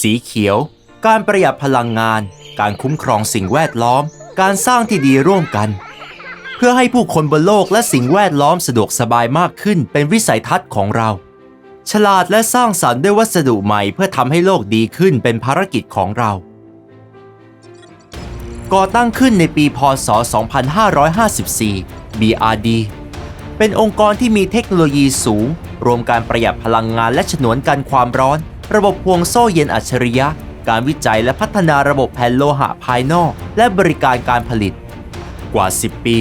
สีเขียว การประหยัดพลังงาน การคุ้มครองสิ่งแวดล้อม การสร้างที่ดีร่วมกัน เพื่อให้ผู้คนบนโลกและสิ่งแวดล้อมสะดวกสบายมากขึ้นเป็นวิสัยทัศน์ของเรา ฉลาดและสร้างสรรค์ด้วยวัสดุใหม่เพื่อทำให้โลกดีขึ้นเป็นภารกิจของเรา ก่อตั้งขึ้นในปีพศ 2554 BRD เป็นองค์กรที่มีเทคโนโลยีสูง รวมการประหยัดพลังงานและฉนวนกันความร้อน ระบบพวงโซ่เย็นอัจฉริยะ การวิจัยและพัฒนาระบบแผ่นโลหะภายนอก และบริการการผลิต กว่า 10 ปี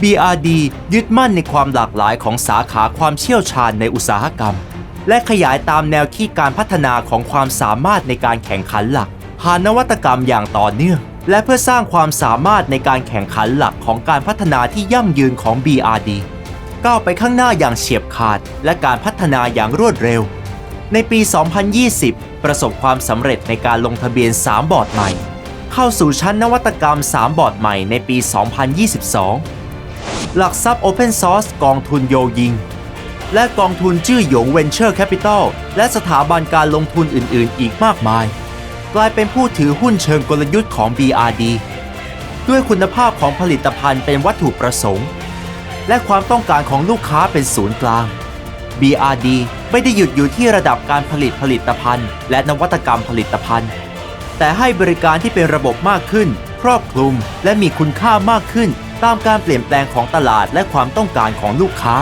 BRD ยึดมั่นในความหลากหลายของสาขาความเชี่ยวชาญในอุตสาหกรรม และขยายตามแนวคิดการพัฒนาของความสามารถในการแข่งขันหลักผ่านนวัตกรรมอย่างต่อเนื่อง และเพื่อสร้างความสามารถในการแข่งขันหลักของการพัฒนาที่ยั่งยืนของ BRD ก้าวไปข้างหน้าอย่างเฉียบขาด และการพัฒนาอย่างรวดเร็ว ในปี 2020 ประสบความสำเร็จในการลงทะเบียน 3 บอร์ดใหม่ เข้าสู่ชั้นนวัตกรรม 3 บอร์ดใหม่ในปี 2022 หลักทรัพย์ Open Source กองทุนโยยิง และกองทุนชื่อหยง Venture Capital และสถาบันการลงทุนอื่น ๆ อีกมากมาย กลายเป็นผู้ถือหุ้นเชิงกลยุทธ์ของ BRD ด้วยคุณภาพของผลิตภัณฑ์เป็นวัตถุประสงค์ และความต้องการของลูกค้าเป็นศูนย์กลาง BRD ไม่ได้หยุดอยู่ที่ระดับการผลิตผลิตภัณฑ์ และนวัตกรรมผลิตภัณฑ์ แต่ให้บริการที่เป็นระบบมากขึ้น ครอบคลุม และมีคุณค่ามากขึ้น ตามการเปลี่ยนแปลงของตลาดและความต้องการของลูกค้า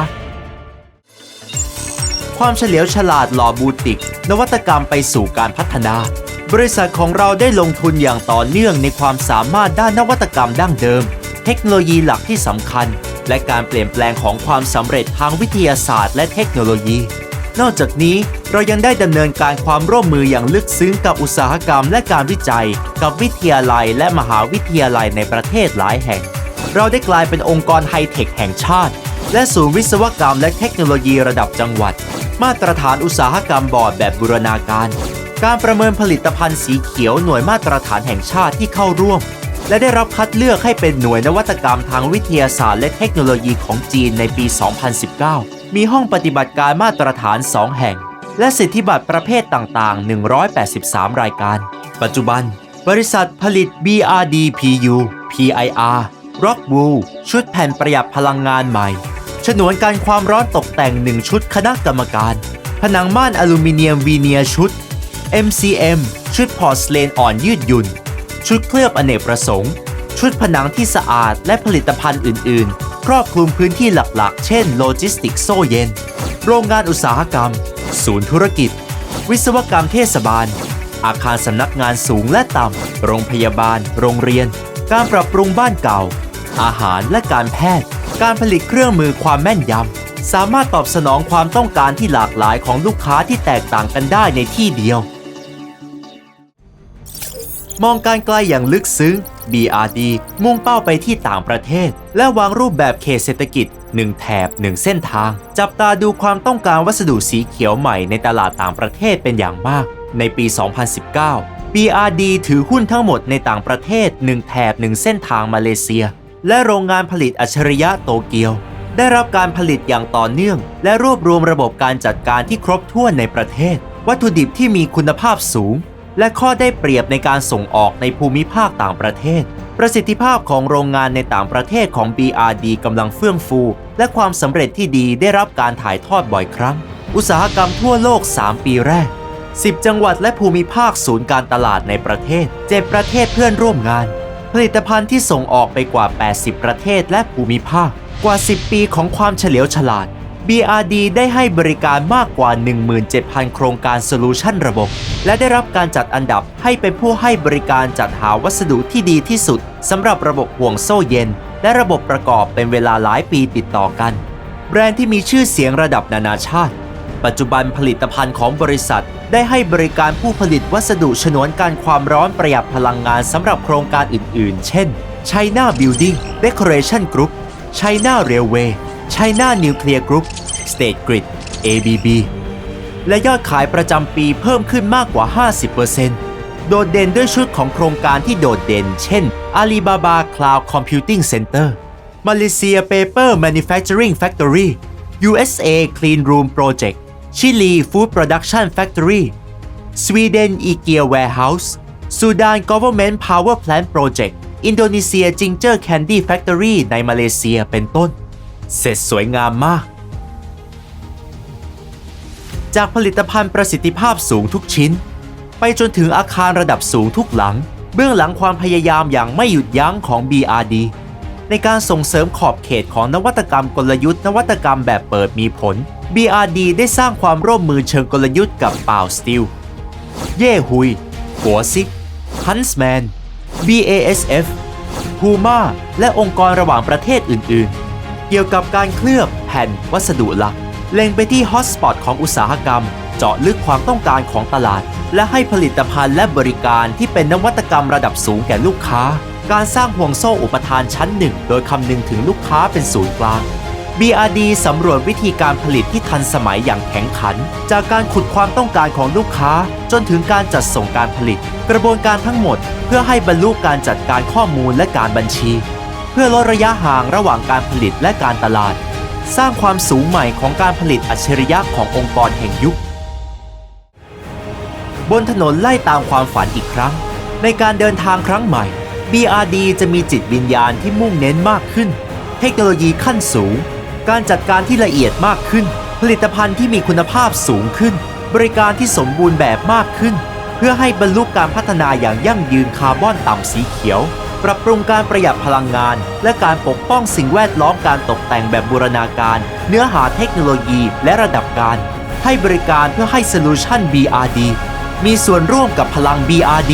ความเฉลียวฉลาดหล่อบูติก นวัตกรรมไปสู่การพัฒนา บริษัทของเราได้ลงทุนอย่างต่อเนื่องในความสามารถด้านนวัตกรรมดั้งเดิม เทคโนโลยีหลักที่สำคัญ และการเปลี่ยนแปลงของความสำเร็จทางวิทยาศาสตร์และเทคโนโลยี นอกจากนี้เรายังได้ดำเนินการความร่วมมืออย่างลึกซึ้งกับอุตสาหกรรมและการวิจัย กับวิทยาลัยและมหาวิทยาลัยในประเทศหลายแห่ง เราได้กลายเป็นองค์กรไฮเทคแห่งชาติ และศูนย์วิศวกรรมและเทคโนโลยีระดับจังหวัด มาตรฐานอุตสาหกรรมบอร์ดแบบบูรณาการ การประเมินผลิตภัณฑ์สีเขียวหน่วยมาตรฐานแห่งชาติที่เข้าร่วม และได้รับคัดเลือกให้เป็นหน่วยนวัตกรรมทางวิทยาศาสตร์และเทคโนโลยีของจีนในปี 2019 มีห้องปฏิบัติการมาตรฐาน 2 แห่ง และสิทธิบัตรประเภทต่างๆ 183 รายการ ปัจจุบัน บริษัทผลิต BRD PU PIR Rockwool ชุดแผ่นประหยัดพลังงานใหม่ ฉนวนการความร้อนตกแต่ง 1 ชุดคณะกรรมการ ผนังม่านอลูมิเนียมวีเนียร์ชุด MCM ชุดพอร์สเลนอ่อนยืดหยุ่น ชุดเคลือบอเนกประสงค์ ชุดผนังที่สะอาดและผลิตภัณฑ์อื่น ๆ ครอบคลุมพื้นที่หลัก ๆ เช่นโลจิสติกโซ่เย็น โรงงานอุตสาหกรรม ศูนย์ธุรกิจ วิศวกรรมเทศบาล อาคารสำนักงานสูงและต่ำ โรงพยาบาล โรงเรียน การปรับปรุงบ้านเก่า อาหารและการแพทย์ การผลิตเครื่องมือความแม่นยำ สามารถตอบสนองความต้องการที่หลากหลายของลูกค้าที่แตกต่างกันได้ในที่เดียว มองการไกลอย่างลึกซึ้ง BRD มุ่งเป้าไปที่ต่างประเทศ และวางรูปแบบเขตเศรษฐกิจ1แถบ1เส้นทาง จับตาดูความต้องการวัสดุสีเขียวใหม่ในตลาดต่างประเทศเป็นอย่างมาก ในปี 2019 BRD ถือหุ้นทั้งหมดในต่างประเทศ1แถบ1เส้นทางมาเลเซีย และโรงงานผลิตอัจฉริยะโตเกียว ได้รับการผลิตอย่างต่อเนื่อง และรวบรวมระบบการจัดการที่ครบถ้วนในประเทศ วัตถุดิบที่มีคุณภาพสูง และข้อได้เปรียบในการส่งออกในภูมิภาคต่างประเทศ ประสิทธิภาพของโรงงานในต่างประเทศของ BRD กำลังเฟื่องฟู และความสำเร็จที่ดีได้รับการถ่ายทอดบ่อยครั้ง อุตสาหกรรมทั่วโลก 3 ปีแรก 10 จังหวัดและภูมิภาคศูนย์การตลาดในประเทศ 7 ประเทศเพื่อนร่วมงาน ผลิตภัณฑ์ที่ส่งออกไปกว่า 80 ประเทศและภูมิภาค กว่า 10 ปีของความเฉลียวฉลาด BRD ได้ให้บริการมากกว่า 17,000 โครงการโซลูชันระบบ และได้รับการจัดอันดับให้เป็นผู้ให้บริการจัดหาวัสดุที่ดีที่สุดสำหรับระบบห่วงโซ่เย็น และระบบประกอบเป็นเวลาหลายปีติดต่อกัน แบรนด์ที่มีชื่อเสียงระดับนานาชาติ ปัจจุบันผลิตภัณฑ์ของบริษัท ได้ให้บริการผู้ผลิตวัสดุฉนวนการความร้อนประหยัดพลังงานสำหรับโครงการอื่น ๆ เช่น China Building Decoration Group China Railway China Nuclear Group State Grid ABB และยอดขายประจำปีเพิ่มขึ้นมากกว่า 50%โดดเด่นด้วยชุดของโครงการที่โดดเด่น เช่น Alibaba Cloud Computing Center Malaysia Paper Manufacturing Factory USA Clean Room Project Chile Food Production Factory Sweden IKEA Warehouse Sudan Government Power Plant Project อินโดนีเซีย Ginger Candy Factory ในมาเลเซียเป็นต้น เสร็จสวยงามมาก จากผลิตภัณฑ์ประสิทธิภาพสูงทุกชิ้น ไปจนถึงอาคารระดับสูงทุกหลัง เบื้องหลังความพยายามอย่างไม่หยุดยั้งของ BRD ในการส่งเสริมขอบเขตของนวัตกรรมกลยุทธ์นวัตกรรมแบบเปิดมีผล BRD ได้สร้างความร่วมมือเชิงกลยุทธ์กับป่าวสตีลเย่ฮุย หัวซิกฮันส์แมน BASF พูม่าและองค์กรระหว่างประเทศอื่น ๆ เกี่ยวกับการเคลือบแผ่นวัสดุหลัก เล็งไปที่ฮอตสปอตของอุตสาหกรรม เจาะลึกความต้องการของตลาด และให้ผลิตภัณฑ์และบริการที่เป็นนวัตกรรมระดับสูงแก่ลูกค้า การสร้างห่วงโซ่อุปทานชั้นหนึ่งโดยคำนึงถึงลูกค้าเป็นศูนย์กลาง BRD สำรวจวิธีการผลิตที่ทันสมัยอย่างแข็งขัน จากการขุดความต้องการของลูกค้า จนถึงการจัดส่งการผลิต กระบวนการทั้งหมด เพื่อให้บรรลุการจัดการข้อมูลและการบัญชี เพื่อลดระยะห่างระหว่างการผลิตและการตลาด สร้างความสูงใหม่ของการผลิตอัจฉริยะขององค์กรแห่งยุค บนถนนไล่ตามความฝันอีกครั้ง ในการเดินทางครั้งใหม่ BRD จะมีจิตวิญญาณที่มุ่งเน้นมากขึ้น เทคโนโลยีขั้นสูง การจัดการที่ละเอียดมากขึ้น ผลิตภัณฑ์ที่มีคุณภาพสูงขึ้น บริการที่สมบูรณ์แบบมากขึ้น เพื่อให้บรรลุการพัฒนาอย่างยั่งยืนคาร์บอนต่ำสีเขียว ปรับปรุงการประหยัดพลังงาน และการปกป้องสิ่งแวดล้อมการตกแต่งแบบบูรณาการ เนื้อหาเทคโนโลยีและระดับการ ให้บริการเพื่อให้โซลูชัน BRD มีส่วนร่วมกับพลัง BRD